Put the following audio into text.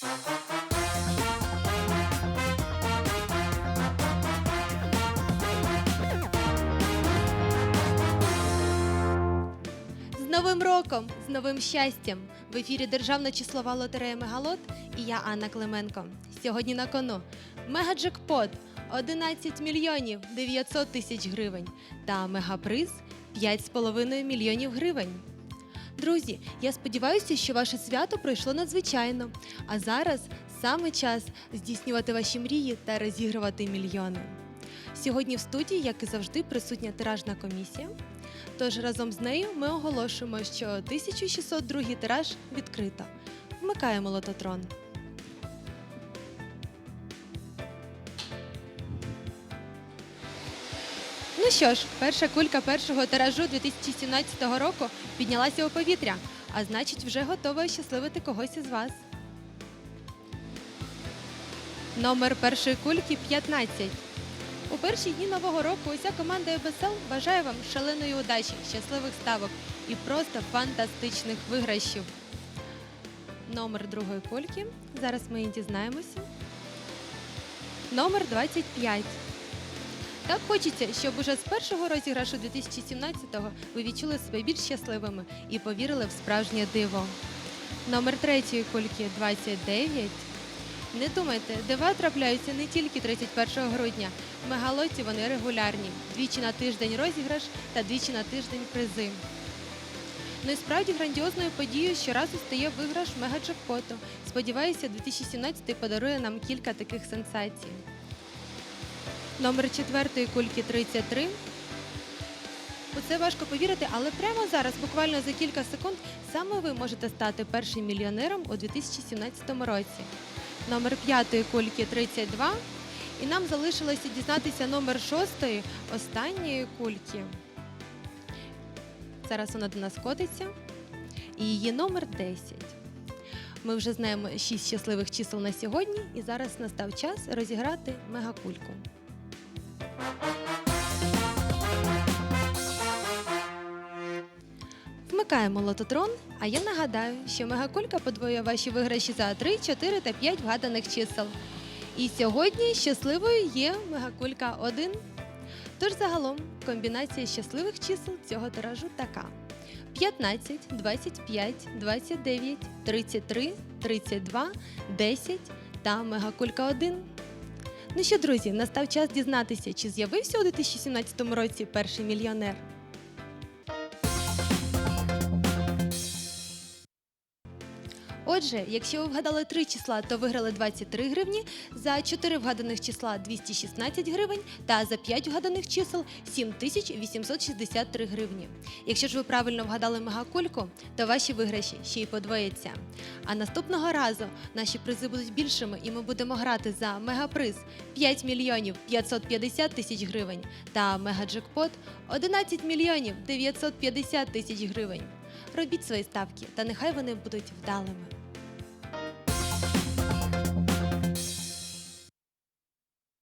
З Новим роком, з новим щастям! В ефірі Державна числова лотерея Мегалот і я Анна Клименко. Сьогодні на кону мегаджекпот 11 мільйонів 900 тисяч гривень та мегаприз 5,5 мільйонів гривень. Друзі, я сподіваюся, що ваше свято пройшло надзвичайно. А зараз саме час здійснювати ваші мрії та розігрувати мільйони. Сьогодні в студії, як і завжди, присутня тиражна комісія. Тож разом з нею ми оголошуємо, що 1602 тираж відкрито. Вмикаємо лототрон. Ну що ж, перша кулька першого тиражу 2017 року піднялася у повітря, а значить, вже готова щасливити когось із вас. Номер першої кульки 15. У перші дні нового року уся команда ЕБСЛ бажає вам шаленої удачі, щасливих ставок і просто фантастичних виграшів. Номер другої кульки. Зараз ми її дізнаємося. Номер 25. Так хочеться, щоб уже з першого розіграшу 2017-го ви відчули себе більш щасливими і повірили в справжнє диво. Номер третьої кульки 29. Не думайте, дива трапляються не тільки 31 грудня. В мегалоті вони регулярні. Двічі на тиждень розіграш та двічі на тиждень призи. Ну і справді грандіозною подією щоразу стає виграш мегаджекпоту. Сподіваюся, 2017 подарує нам кілька таких сенсацій. Номер четвертої кульки 33. У це важко повірити, але прямо зараз, буквально за кілька секунд, саме ви можете стати першим мільйонером у 2017 році. Номер п'ятої кульки 32. І нам залишилося дізнатися номер шостої, останньої кульки. Зараз вона до нас котиться. І її номер 10. Ми вже знаємо 6 щасливих чисел на сьогодні, і зараз настав час розіграти мегакульку. Вмикаємо лототрон, а я нагадаю, що мегакулька подвоює ваші виграші за 3, 4 та 5 вгаданих чисел. І сьогодні щасливою є мегакулька 1. Тож загалом комбінація щасливих чисел цього тиражу така: 15, 25, 29, 33, 32, 10 та мегакулька 1. Ну що, друзі, настав час дізнатися, чи з'явився у 2017 році перший мільйонер. Отже, якщо ви вгадали три числа, то виграли 23 гривні, за 4 вгаданих числа 216 гривень та за 5 вгаданих чисел 7863 гривні. Якщо ж ви правильно вгадали мегакульку, то ваші виграші ще й подвояться. А наступного разу наші призи будуть більшими, і ми будемо грати за мегаприз 5 мільйонів 550 тисяч гривень та мегаджекпот 11 мільйонів 950 тисяч гривень. Робіть свої ставки, та нехай вони будуть вдалими.